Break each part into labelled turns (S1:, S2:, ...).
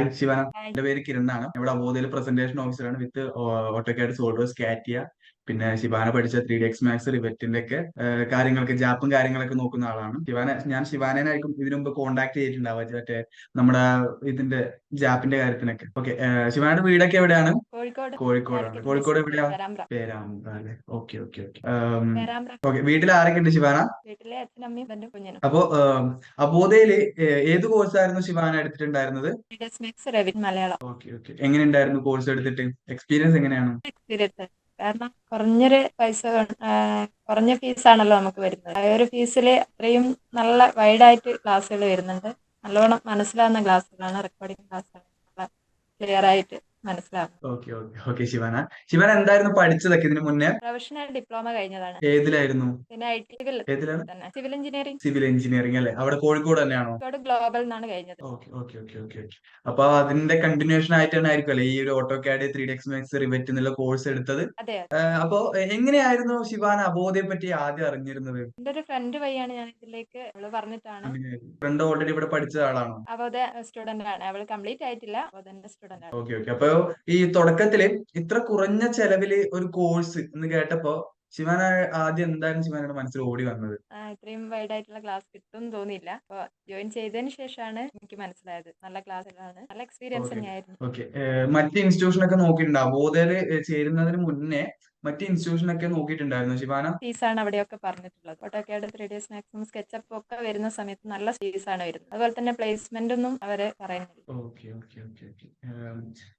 S1: Hi ശിവന എന്റെ പേര് കിരൺ ആണ് ഇവിടെ അബോധയിൽ പ്രസന്റേഷൻ ഓഫീസറാണ് വിത്ത് ഓട്ടോക്കാഡ് സോൾവേഴ്സ് കാറ്റിയ പിന്നെ ശിവാന പഠിച്ച ത്രീ ഡി എക്സ് മാക്സ് റിവറ്റിന്റെ ഒക്കെ കാര്യങ്ങളൊക്കെ ജാപ്പും കാര്യങ്ങളൊക്കെ നോക്കുന്ന ആളാണ്. ശിവാന ഞാൻ ശിവാനേനായിരിക്കും ഇതിനു മുമ്പ് കോണ്ടാക്ട് ചെയ്തിട്ടുണ്ടാവുക മറ്റേ നമ്മുടെ ഇതിന്റെ ജാപ്പിന്റെ കാര്യത്തിനൊക്കെ. ഓക്കെ ശിവാനയുടെ വീടൊക്കെ എവിടെയാണ്?
S2: കോഴിക്കോട്.
S1: കോഴിക്കോടാണ്. കോഴിക്കോട്
S2: എവിടെയാണ്
S1: എവിടെയാ?
S2: പേരാമ്പ്ര.
S1: അല്ലെ? ഓക്കെ ഓക്കെ ഓക്കെ ഓക്കെ വീട്ടിൽ ആരൊക്കെ ഉണ്ട് ശിവാന അപ്പോ അബോധയിൽ ഏത് കോഴ്സ് ആയിരുന്നു ശിവാന എടുത്തിട്ടുണ്ടായിരുന്നത്? ഓക്കെ ഓക്കെ എങ്ങനെയുണ്ടായിരുന്നു കോഴ്സ് എടുത്തിട്ട്? എക്സ്പീരിയൻസ് എങ്ങനെയാണ്?
S2: എക്സ്പീരിയൻസ് കാരണം കുറഞ്ഞൊരു പൈസ കുറഞ്ഞ ഫീസ് ആണല്ലോ നമുക്ക് വരുന്നത്. ആ ഒരു ഫീസിൽ അത്രയും നല്ല വൈഡായിട്ട് ക്ലാസ്സുകൾ വരുന്നുണ്ട്. നല്ലോണം മനസ്സിലാവുന്ന ക്ലാസ്സുകളാണ് റെക്കോർഡിങ് ക്ലാസ്സുകൾ ക്ലിയർ ആയിട്ട് മനസ്സിലാവും.
S1: Okay okay okay Shivana. Shivana എന്തായിരുന്നു പഠിച്ചതൊക്കെ ഇതിനു മുന്നേ?
S2: പ്രൊഫഷണൽ ഡിപ്ലോമ കഴിഞ്ഞതാണ്.
S1: ഏതിലായിരുന്നു?
S2: പിന്നെ ഐ ടി
S1: ഏതിലാണ്?
S2: Civil engineering.
S1: സിവിൽ എഞ്ചിനീയറിംഗ് അല്ലേ? അവിടെ കോഴിക്കോട് തന്നെയാണോ?
S2: കോഴിക്കോട് ഗ്ലോബൽ എന്നാണ് കഴിഞ്ഞത്.
S1: Okay okay okay okay okay. അപ്പൊ അതിന്റെ കണ്ടിന്യൂഷൻ ആയിട്ടാണ് ആയിരിക്കും അല്ലേ? ഈ ഒരു auto cad three D X max revit എന്നുള്ള കോഴ്സ് എടുത്തത്.
S2: അതെ
S1: അപ്പൊ എങ്ങനെയായിരുന്നു ശിവാന അബോധയെ പറ്റി ആദ്യം അറിഞ്ഞിരുന്നത്?
S2: എന്റെ ഒരു ഫ്രണ്ട് വഴിയാണ് ഞാൻ ഇതിലേക്ക് അവൾ പറഞ്ഞിട്ടാണ്.
S1: ഫ്രണ്ട് ഓൾറെഡി ഇവിടെ പഠിച്ച ആളാണോ?
S2: അവധ സ്റ്റുഡന്റ് ആണ്. അവൾ കംപ്ലീറ്റ് ആയിട്ടില്ല. അവധന്റെ സ്റ്റുഡന്റ് ആണ്.
S1: Okay okay. അപ്പൊ ഈ തുടക്കത്തിൽ ഇത്ര കുറഞ്ഞ ചെലവിൽ ഒരു കോഴ്സ് എന്ന് കേട്ടപ്പോ ശിവാന ആദ്യം എന്തായാലും ശിവാനയുടെ മനസ്സിൽ ഓടി വന്നത്?
S2: ഇത്രയും വൈഡ് ആയിട്ടുള്ള ക്ലാസ് കിട്ടും തോന്നിയില്ല. അപ്പോൾ ജോയിൻ ചെയ്തതിന് ശേഷമാണ് എനിക്ക് മനസ്സിലായത്. നല്ല ക്ലാസ്സുകളാണ് നല്ല എക്സ്പീരിയൻസ്. തന്നെയായിരുന്നു.
S1: ഓക്കെ മറ്റ് ഇൻസ്റ്റിറ്റ്യൂഷൻ ഒക്കെ നോക്കിയിട്ടുണ്ടോ ബോധയിൽ ചേരുന്നതിന് മുന്നേ മറ്റ് ഇൻസ്റ്റിറ്റ്യൂഷനൊക്കെ നോക്കിയിട്ടുണ്ടായിരുന്നു ശിവാന?
S2: ഫീസാണ് അവിടെയൊക്കെ പറഞ്ഞിട്ടുള്ളത്. AutoCAD three days maximum SketchUp ഒക്കെ വരുന്ന സമയത്ത് നല്ല ഫീസാണ് വരുന്നത്. അതുപോലെ തന്നെ പ്ലേസ്മെന്റ് ഒന്നും അവർ പറയുന്നില്ല.
S1: ഓക്കെ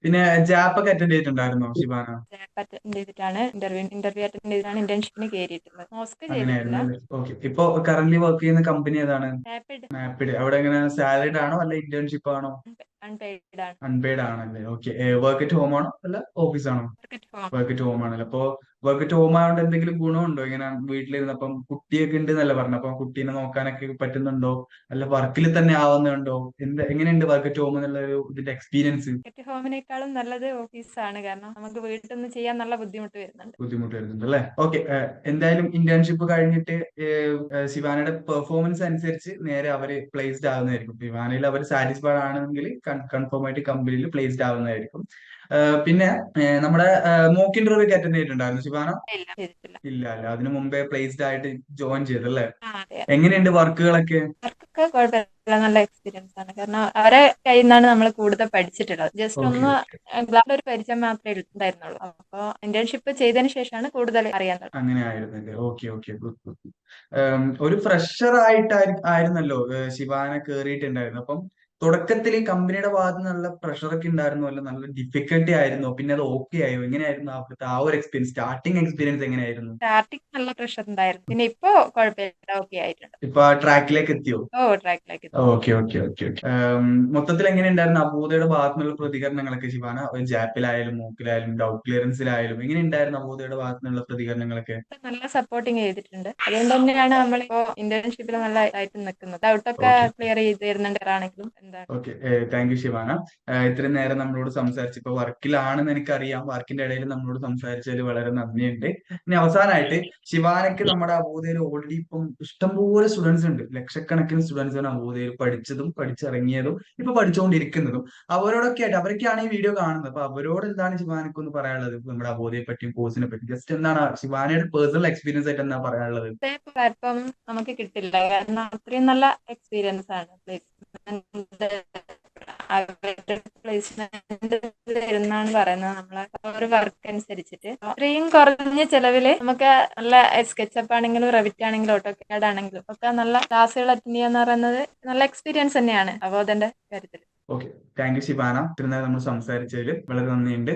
S1: പിന്നെ ജാപ്പ് ഒക്കെ അറ്റൻഡ് ചെയ്തിട്ടുണ്ടായിരുന്നോ ശിവാന?
S2: ജാപ്പ് അറ്റൻഡ് ചെയ്തിട്ടാണ് ഇന്റർവ്യൂ ഇന്റർവ്യൂ അറ്റൻഡ് ചെയ്തിട്ടാണ് ഇന്റേൺഷിപ്പിന് കയറിയിട്ടുള്ളത്. മോസ്ക് ചെയ്തിട്ടില്ല
S1: ഇപ്പോ കറന്റ് വർക്ക് ചെയ്യുന്ന കമ്പനി ഏതാണ്?
S2: മാപ്പിഡ്
S1: മാപ്പിഡ് അവിടെ എങ്ങനെ സാലറിഡ് ആണോ അല്ല ഇന്റേൺഷിപ്പ് ആണോ?
S2: അൺപെയ്ഡ് ആണ്.
S1: അൺപെയ്ഡ് ആണല്ലേ? ഓക്കെ വർക്ക് അറ്റ് ഹോം ആണോ? അല്ല ഓഫീസ് ആണോ? വർക്ക് അറ്റ് ഹോം ആണല്ലേ. അപ്പൊ വർക്ക് അറ്റ് കൊണ്ട് എന്തെങ്കിലും ഗുണമുണ്ടോ? ഇങ്ങനെ വീട്ടിലിരുന്നപ്പം കുട്ടിയൊക്കെ ഉണ്ട് എന്നല്ല പറഞ്ഞു. അപ്പൊ കുട്ടീനെ നോക്കാനൊക്കെ പറ്റുന്നുണ്ടോ? അല്ല വർക്കിൽ തന്നെ ആവുന്നുണ്ടോ? എന്ത് എങ്ങനെയുണ്ട് വർക്ക് ടോം എന്നുള്ള ഒരു ഇതിന്റെ എക്സ്പീരിയൻസ്
S2: ഹോമിനേക്കാളും നല്ലത് ഓഫീസാണ് കാരണം നമുക്ക് വീട്ടിൽ നിന്ന് ചെയ്യാൻ നല്ല ബുദ്ധിമുട്ട് വരുന്നുണ്ട്.
S1: ബുദ്ധിമുട്ട് വരുന്നുണ്ട് അല്ലെ? ഓക്കെ എന്തായാലും ഇന്റേൺഷിപ്പ് കഴിഞ്ഞിട്ട് ശിവാനയുടെ പെർഫോമൻസ് അനുസരിച്ച് നേരെ അവർ പ്ലേസ്ഡ് ആവുന്നതായിരിക്കും. ശിവാനയിൽ അവർ സാറ്റിസ്ഫൈഡ് ആണെങ്കിൽ കൺഫേം ആയിട്ട് കമ്പനിയിൽ പ്ലേസ്ഡ് ആവുന്നതായിരിക്കും. പിന്നെ നമ്മുടെ മോക്ക് ഇന്റർവ്യൂ ഒക്കെ അറ്റൻഡ് ചെയ്തിട്ടുണ്ടായിരുന്നു ശിവാന?
S2: ഇല്ല
S1: അല്ല അതിനു മുമ്പേ പ്ലേസ്ഡ് ആയിട്ട് ജോയിൻ
S2: ചെയ്തു അല്ലേ
S1: എങ്ങനെയുണ്ട് വർക്കുകളൊക്കെ?
S2: നല്ല എക്സ്പീരിയൻസ് ആണ്. കാരണം അവരെ കയ്യിൽ നിന്നാണ് നമ്മൾ കൂടുതൽ പഠിച്ചിട്ടുള്ളത്. ജസ്റ്റ് ഒന്ന് ഗ്ലാഡ് ഒരു പരിചയം മാത്രമേ ഉണ്ടായിരുന്നുള്ളൂ. അപ്പൊ ഇന്റേൺഷിപ്പ് ചെയ്തതിനു ശേഷമാണ് കൂടുതൽ അറിയാൻ
S1: അങ്ങനെ ആയിരുന്നല്ലേ? ഓക്കെ ഓക്കെ ഗുഡ് ഗുഡ് ഒരു ഫ്രഷർ ആയിട്ട് ആയിരുന്നല്ലോ ശിവാന കേറിയിട്ടുണ്ടായിരുന്നു. അപ്പം തുടക്കത്തിൽ കമ്പനിയുടെ ഭാഗത്ത് നല്ല പ്രഷർ ഒക്കെ ഉണ്ടായിരുന്നു അല്ല നല്ല ഡിഫിക്കൽട്ടി ആയിരുന്നു. പിന്നെ അത് ഓക്കെ ആയോ. എങ്ങനെയായിരുന്നു അവിടുത്തെ ആ ഒരു എക്സ്പീരിയൻസ് സ്റ്റാർട്ടിങ് എക്സ്പീരിയൻസ് എങ്ങനെയായിരുന്നു?
S2: സ്റ്റാർട്ടിങ് നല്ല പ്രഷർ ഉണ്ടായിരുന്നു. പിന്നെ ഇപ്പോ കുഴപ്പമില്ല. ഓക്കെ ആയിട്ടുണ്ട്.
S1: ഇപ്പൊ ട്രാക്കിലേക്ക് എത്തിയോ?
S2: ഓ ട്രാക്കിലേക്ക്
S1: ഓക്കെ ഓക്കെ ഓക്കെ ഓക്കെ മൊത്തത്തിൽ എങ്ങനെ ഉണ്ടായിരുന്നു അബൂദയുടെ ഭാഗത്തു നിന്നുള്ള പ്രതികരണങ്ങളൊക്കെ ശിവാന? ജാപ്പിലായാലും മൂക്കിലായാലും ഡൗട്ട് ക്ലിയറൻസിലായാലും എങ്ങനെ ഉണ്ടായിരുന്നു അബൂദയുടെ ഭാഗത്തു നിന്നുള്ള പ്രതികരണങ്ങളൊക്കെ
S2: നല്ല സപ്പോർട്ടിങ് ചെയ്തിട്ടുണ്ട്. അതുകൊണ്ട് തന്നെയാണ് നമ്മളിപ്പോ ഇന്റേൺഷിപ്പിൽ നല്ല ആയിട്ട് നിൽക്കുന്നത് ഡൗട്ടൊക്കെ. ക്ലിയർ ചെയ്ത് തരുന്നുണ്ട് ആണെങ്കിലും
S1: ഓക്കെ താങ്ക് യു ശിവാന. ഇത്രയും നേരം നമ്മളോട് സംസാരിച്ചു ഇപ്പൊ വർക്കിലാണെന്ന് എനിക്കറിയാം. വർക്കിന്റെ ഇടയിൽ നമ്മളോട് സംസാരിച്ചതിൽ വളരെ നന്ദിയുണ്ട്. ഇനി അവസാനമായിട്ട് ശിവാനയ്ക്ക് നമ്മുടെ അബോധയിൽ ഓൾറെഡി ഇപ്പം ഇഷ്ടംപോലെ സ്റ്റുഡൻസ് ഉണ്ട്. ലക്ഷക്കണക്കിന് സ്റ്റുഡൻസ് ആണ് അബോധയിൽ പഠിച്ചതും പഠിച്ചിറങ്ങിയതും ഇപ്പൊ പഠിച്ചുകൊണ്ടിരിക്കുന്നതും അവരോടൊക്കെ ആയിട്ട് അവരൊക്കെയാണ് ഈ വീഡിയോ കാണുന്നത്. അപ്പൊ അവരോട് എന്താണ് ശിവാനയ്ക്ക് ഒന്ന് പറയാനുള്ളത് നമ്മുടെ അബോധയെ പറ്റിയും കോഴ്സിനെ പറ്റി ജസ്റ്റ് എന്താണ് ശിവാനയുടെ പേഴ്സണൽ എക്സ്പീരിയൻസ് ആയിട്ട് എന്താ പറയാനുള്ളത്?
S2: പ്ലാറ്റ്ഫോം നമുക്ക് കിട്ടില്ല. കാരണം അത്രയും നല്ല എക്സ്പീരിയൻസ് ആണ്. അവരുടെ പ്ലേസ്മെന്റ് തരുന്നാണ് പറയുന്നത് നമ്മളെ ഒരു വർക്ക് അനുസരിച്ചിട്ട് അത്രയും കുറഞ്ഞ ചെലവിൽ നമുക്ക് നല്ല സ്കെച്ചപ്പ് ആണെങ്കിലും റെവിറ്റ് ആണെങ്കിലും ഓട്ടോകാഡ് ആണെങ്കിലും ഒക്കെ നല്ല ക്ലാസ്സുകൾ അറ്റൻഡ് ചെയ്യാന്ന് പറയുന്നത് നല്ല എക്സ്പീരിയൻസ് തന്നെയാണ് അബോധന്റെ കാര്യത്തിൽ
S1: ഓക്കെ താങ്ക് യു ശിവാന ഇത്രയും നേരം നമ്മൾ സംസാരിച്ചതിൽ വളരെ നന്ദിയുണ്ട്.